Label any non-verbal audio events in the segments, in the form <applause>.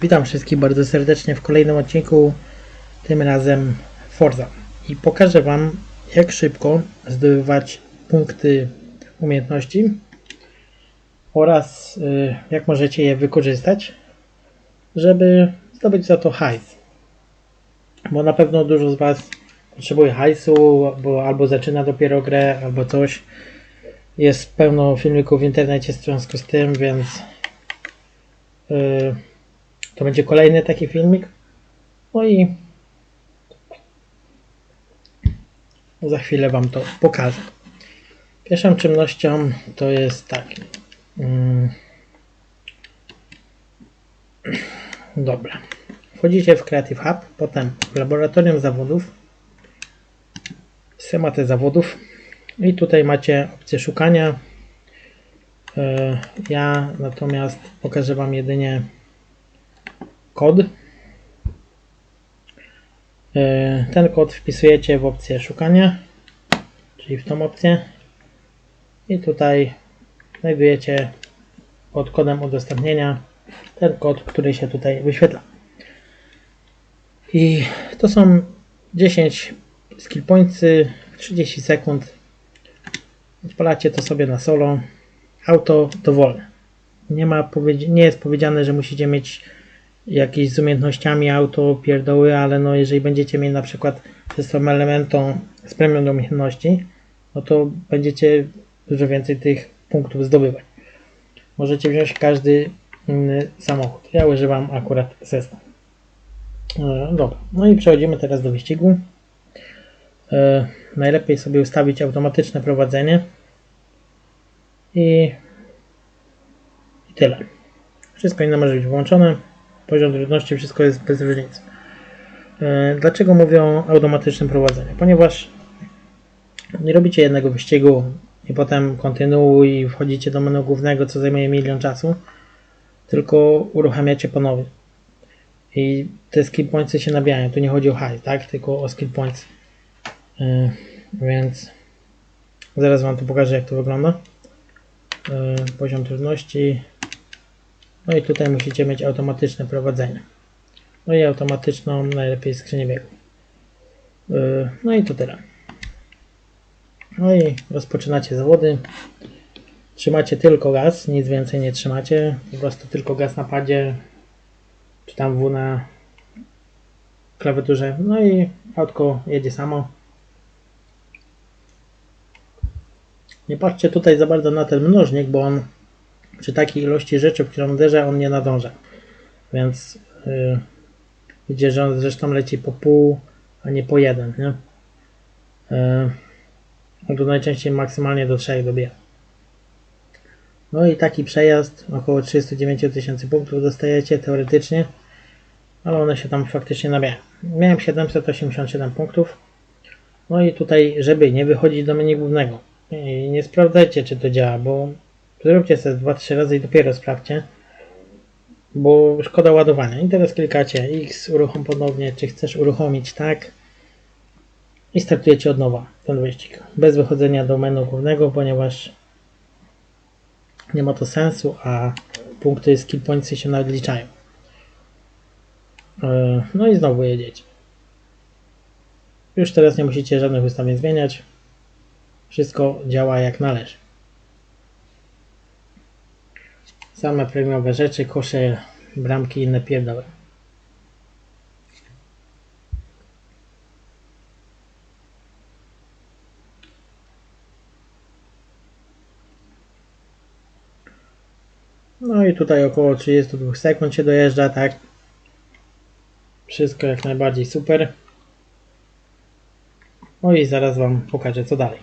Witam wszystkich bardzo serdecznie w kolejnym odcinku, tym razem Forza. I pokażę Wam, jak szybko zdobywać punkty umiejętności oraz y, jak możecie je wykorzystać, żeby zdobyć za to hajs. Bo na pewno dużo z Was potrzebuje hajsu, bo albo zaczyna dopiero grę, albo coś. Jest pełno filmików w internecie w związku z tym, więc y, to będzie kolejny taki filmik. No i za chwilę Wam to pokażę. Pierwszą czynnością to jest tak. Mm, dobra. Wchodzicie w Creative Hub, potem w laboratorium zawodów, schematy zawodów i tutaj macie opcję szukania. E, Ja natomiast pokażę Wam jedynie kod. E, Ten kod wpisujecie w opcję szukania, czyli w tą opcję. I tutaj znajdujecie pod kodem udostępnienia ten kod, który się tutaj wyświetla. I to są 10 skill pointsy, 30 sekund. Odpalacie to sobie na solo. Auto dowolne. Nie, ma nie jest powiedziane, że musicie mieć jakieś z umiejętnościami auto pierdoły, ale no jeżeli będziecie mieli na przykład tą elementą z premium do umiejętności, no to będziecie dużo więcej tych punktów zdobywać. Możecie wziąć każdy inny samochód. Ja używam akurat zestaw. E, Dobra, no i przechodzimy teraz do wyścigu. E, Najlepiej sobie ustawić automatyczne prowadzenie i, i tyle. Wszystko inne może być włączone. Poziom trudności, wszystko jest bez różnicy. E, Dlaczego mówię o automatycznym prowadzeniu? Ponieważ nie robicie jednego wyścigu i potem kontynuuj i wchodzicie do menu głównego, co zajmuje milion czasu, tylko uruchamiacie ponownie. I te skill pointsy się nabijają. Tu nie chodzi o high, tak? Tylko o skill points. Yy, więc zaraz Wam tu pokażę, jak to wygląda. Yy, poziom trudności. No i tutaj musicie mieć automatyczne prowadzenie. No i automatyczną, najlepiej skrzynię biegu. Yy, no i to tyle. No i rozpoczynacie zawody. Trzymacie tylko gaz, nic więcej nie trzymacie. Po prostu tylko gaz na padzie, czy tam W na klawiaturze. No i autko jedzie samo. Nie patrzcie tutaj za bardzo na ten mnożnik, bo on przy takiej ilości rzeczy, w którą uderza, on nie nadąża. Więc yy, widzicie, że on zresztą leci po pół, a nie po jeden. Nie? Yy, tu najczęściej maksymalnie do 3 dobija. No i taki przejazd, około 39 tysięcy punktów dostajecie teoretycznie, ale one się tam faktycznie nabijają. Miałem 787 punktów. No i tutaj, żeby nie wychodzić do menu głównego, i nie sprawdzajcie, czy to działa, bo zróbcie sobie 2-3 razy i dopiero sprawdźcie, bo szkoda ładowania. I teraz klikacie X, uruchom ponownie, czy chcesz uruchomić tak i startujecie od nowa ten wyścig. Bez wychodzenia do menu głównego, ponieważ nie ma to sensu, a punkty skill pointsy się nadliczają. Yy, No i znowu jedziecie. Już teraz nie musicie żadnych ustawień zmieniać. Wszystko działa jak należy. Same premiowe rzeczy, kosze, bramki i inne pierdoły. No i tutaj około 32 sekund się dojeżdża, tak? Wszystko jak najbardziej super. No i zaraz Wam pokażę co dalej.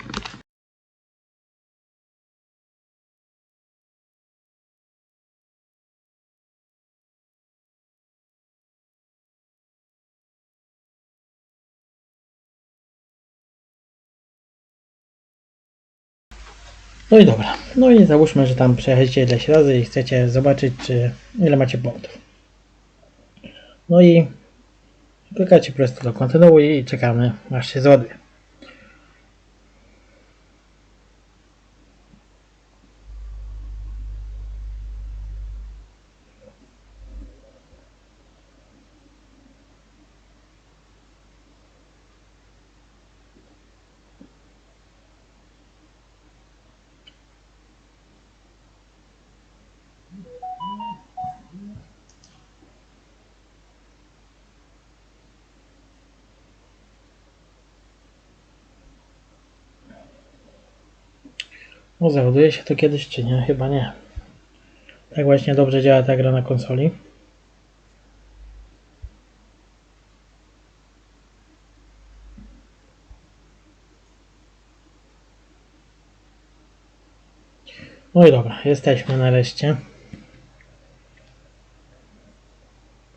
No i dobra. No i załóżmy, że tam przejedziecie ileś razy i chcecie zobaczyć, czy ile macie punktów. No i klikacie po prostu do kontynuuj i czekamy, aż się zładuje. No, załaduje się to kiedyś, czy nie? Chyba nie. Tak właśnie dobrze działa ta gra na konsoli. No i dobra, jesteśmy nareszcie.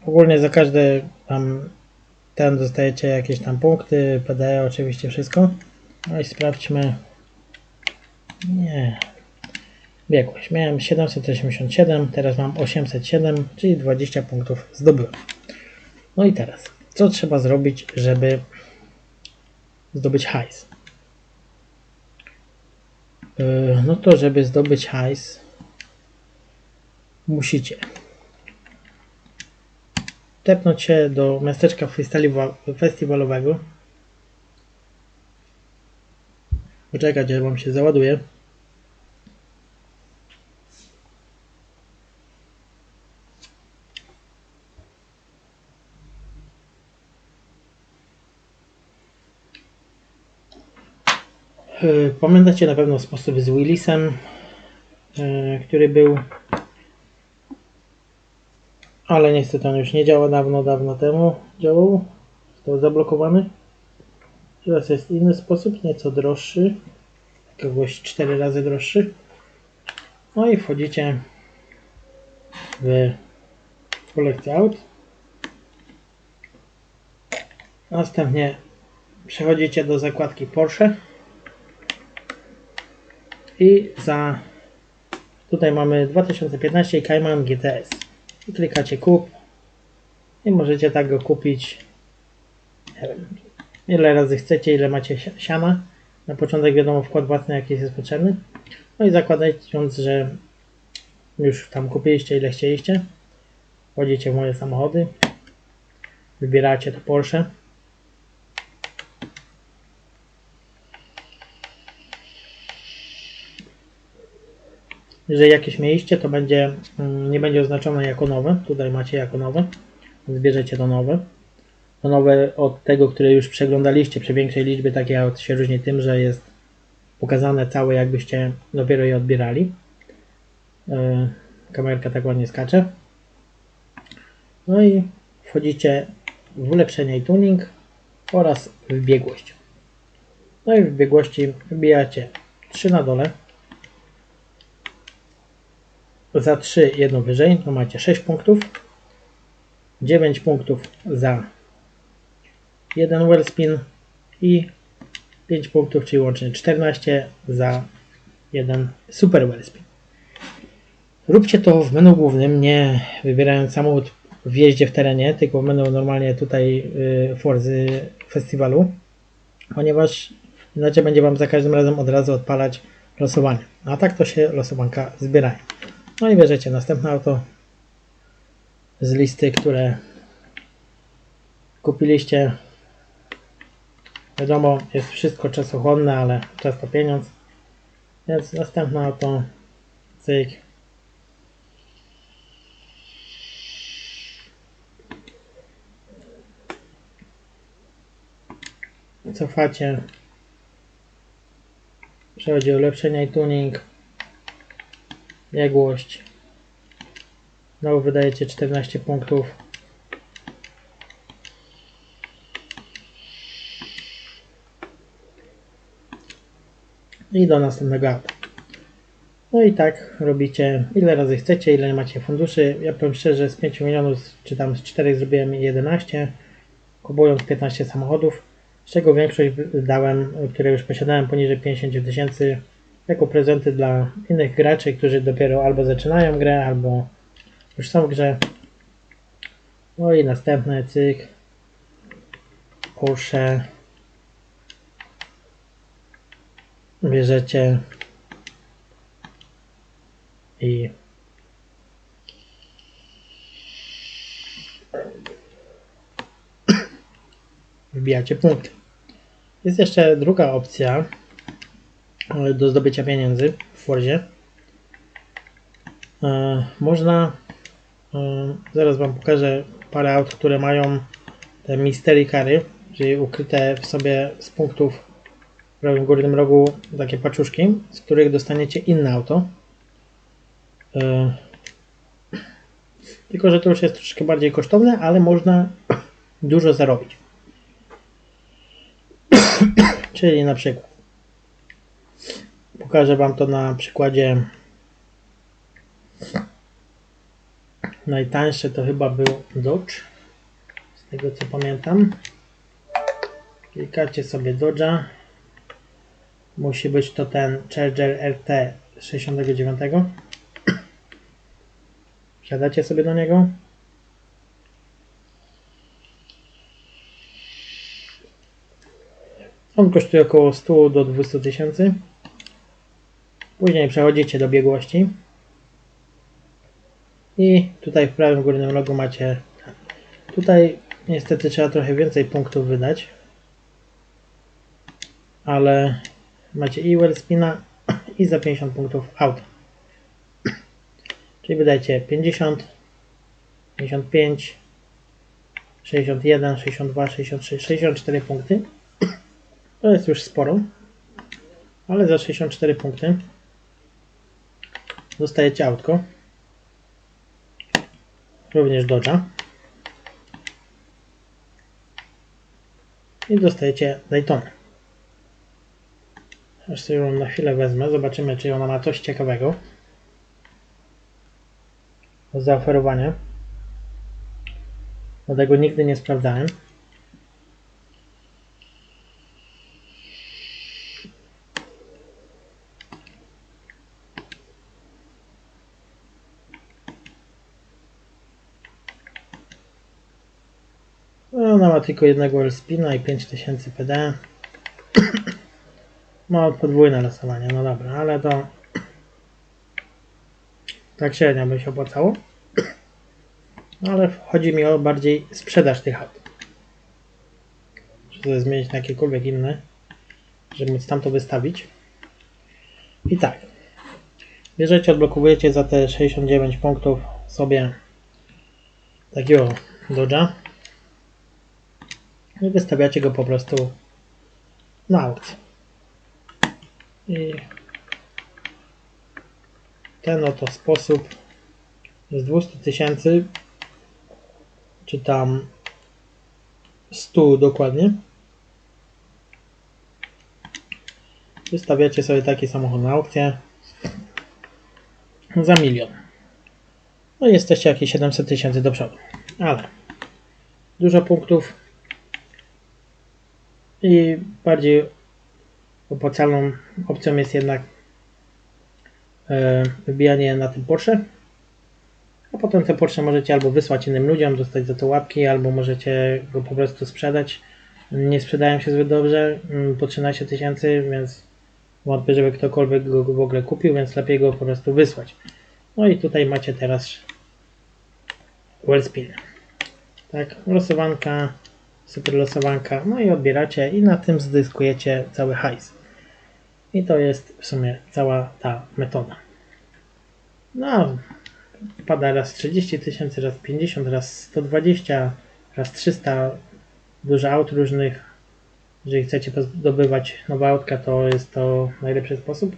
Ogólnie za każdy tam ten dostajecie jakieś tam punkty, PDE oczywiście wszystko. No i sprawdźmy. Nie. Biegłość. Miałem 787, teraz mam 807, czyli 20 punktów zdobyłem. No i teraz, co trzeba zrobić, żeby zdobyć hajs? Yy, No to, żeby zdobyć hajs, musicie tepnąć się do miasteczka festiwa- festiwalowego. Poczekać, aż wam się załaduje. Yy, Pamiętacie na pewno sposób z Willisem, yy, który był ale niestety on już nie działa dawno, dawno temu działał. Został zablokowany. Teraz jest inny sposób, nieco droższy. Kogoś 4 razy droższy. No i wchodzicie w kolekcję aut. Następnie przechodzicie do zakładki Porsche. I za tutaj mamy 2015 Cayman GTS i klikacie kup i możecie tak go kupić nie wiem, ile razy chcecie, ile macie si- siana. Na początek wiadomo wkład własny jakiś jest potrzebny. No i zakładając, że już tam kupiliście ile chcieliście, wchodzicie w moje samochody, wybieracie to Porsche. Jeżeli jakieś mieliście, to będzie, mm, nie będzie oznaczone jako nowe. Tutaj macie jako nowe. Więc bierzecie to nowe. To nowe od tego, które już przeglądaliście przy większej liczbie takie aut się różni tym, że jest pokazane całe jakbyście dopiero je odbierali. Yy, kamerka tak ładnie skacze. No i wchodzicie w ulepszenie i tuning oraz w biegłość. No i w biegłości wbijacie 3 na dole. Za 3 jedno wyżej, to macie 6 punktów. 9 punktów za jeden wellspin i 5 punktów, czyli łącznie 14 za jeden super wellspin. Róbcie to w menu głównym, nie wybierając samochód w jeździe w terenie, tylko w menu normalnie tutaj y, Forzy Festiwalu, ponieważ inaczej będzie Wam za każdym razem od razu odpalać losowanie. A tak to się losowanka zbierają. No i bierzecie następne auto z listy, które kupiliście. Wiadomo, jest wszystko czasochłonne, ale czas to pieniądz. Więc następne auto, cyk. Cofacie. Przechodzi ulepszenia i tuning. Biegłość. Znowu wydajecie 14 punktów. I do następnego auta. No i tak robicie ile razy chcecie, ile macie funduszy. Ja powiem szczerze, z 5 milionów, czy tam z 4 zrobiłem 11, kupując 15 samochodów, z czego większość dałem, które już posiadałem poniżej 50 tysięcy, jako prezenty dla innych graczy, którzy dopiero albo zaczynają grę, albo już są w grze. No i następny cyk. Porsche. Bierzecie i wbijacie punkty. Jest jeszcze druga opcja e, do zdobycia pieniędzy w Forzie. E, Można, e, zaraz Wam pokażę parę aut, które mają te mystery cary, czyli ukryte w sobie z punktów w prawym górnym rogu takie paczuszki, z których dostaniecie inne auto. Yy, Tylko, że to już jest troszkę bardziej kosztowne, ale można dużo zarobić. <coughs> Czyli na przykład pokażę Wam to na przykładzie najtańsze to chyba był Dodge z tego co pamiętam klikacie sobie Dodge'a musi być to ten Charger RT 69 wsiadacie sobie do niego? On kosztuje około 100 do 200 tysięcy. Później przechodzicie do biegłości. I tutaj w prawym górnym rogu macie tutaj niestety trzeba trochę więcej punktów wydać. Ale macie i well spina i za 50 punktów auto czyli wydajcie 50 55 61, 62, 63, 64 punkty. To jest już sporo ale za 64 punkty dostajecie autko. Również Dodge'a. I dostajecie Daytona. Sobie ją na chwilę wezmę, zobaczymy czy ona ma coś ciekawego do zaoferowania. Bo tego nigdy nie sprawdzałem. No, ona ma tylko jednego L-spina i 5000 PD. Ma podwójne losowanie, no dobra, ale to tak średnio by się opłacało. Ale chodzi mi o bardziej sprzedaż tych aut. To zmienić na jakiekolwiek inne, żeby móc tam to wystawić. I tak. Bierzecie, odblokowujecie za te 69 punktów sobie takiego Dodge'a i wystawiacie go po prostu na aukcję. I ten oto sposób z 200 tysięcy, czy tam 100 dokładnie, wystawiacie sobie taki samochód na aukcję za milion. No jesteście jakieś 700 tysięcy do przodu, ale dużo punktów i bardziej opłacalną opcją jest jednak e, wybijanie na tym Porsche. A potem te Porsche możecie albo wysłać innym ludziom, dostać za to łapki, albo możecie go po prostu sprzedać. Nie sprzedają się zbyt dobrze, mm, po 13 tysięcy, więc wątpię, żeby ktokolwiek go w ogóle kupił, więc lepiej go po prostu wysłać. No i tutaj macie teraz Wellspin. Tak, losowanka, super losowanka, no i odbieracie i na tym zdyskujecie cały hajs. I to jest w sumie cała ta metoda. No, pada raz 30 tysięcy, raz 50, raz 120, raz 300 dużo aut różnych. Jeżeli chcecie zdobywać nowe autka, to jest to najlepszy sposób.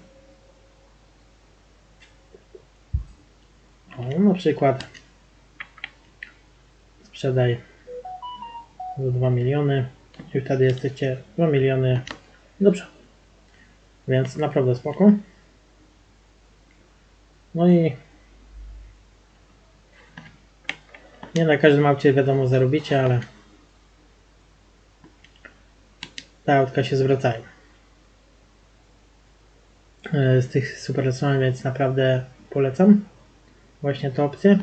O, na przykład sprzedaj za 2 miliony i wtedy jesteście 2 miliony do przodu. Więc naprawdę spoko. No i nie na każdym aucie wiadomo zarobicie, ale te autka się zwracają. E, z tych super losowań, więc naprawdę polecam właśnie te opcje.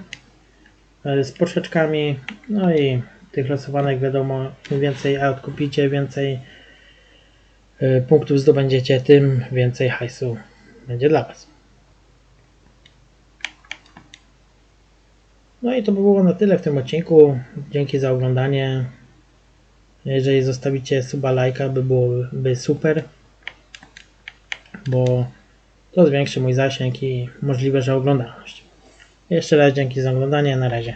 E, z poszeczkami, no i tych losowanych wiadomo, im więcej aut kupicie, więcej punktów zdobędziecie, tym więcej hajsu będzie dla Was. No i to by było na tyle w tym odcinku. Dzięki za oglądanie. Jeżeli zostawicie suba lajka, by byłoby super, bo to zwiększy mój zasięg i możliwe, że oglądalność. Jeszcze raz dzięki za oglądanie. Na razie.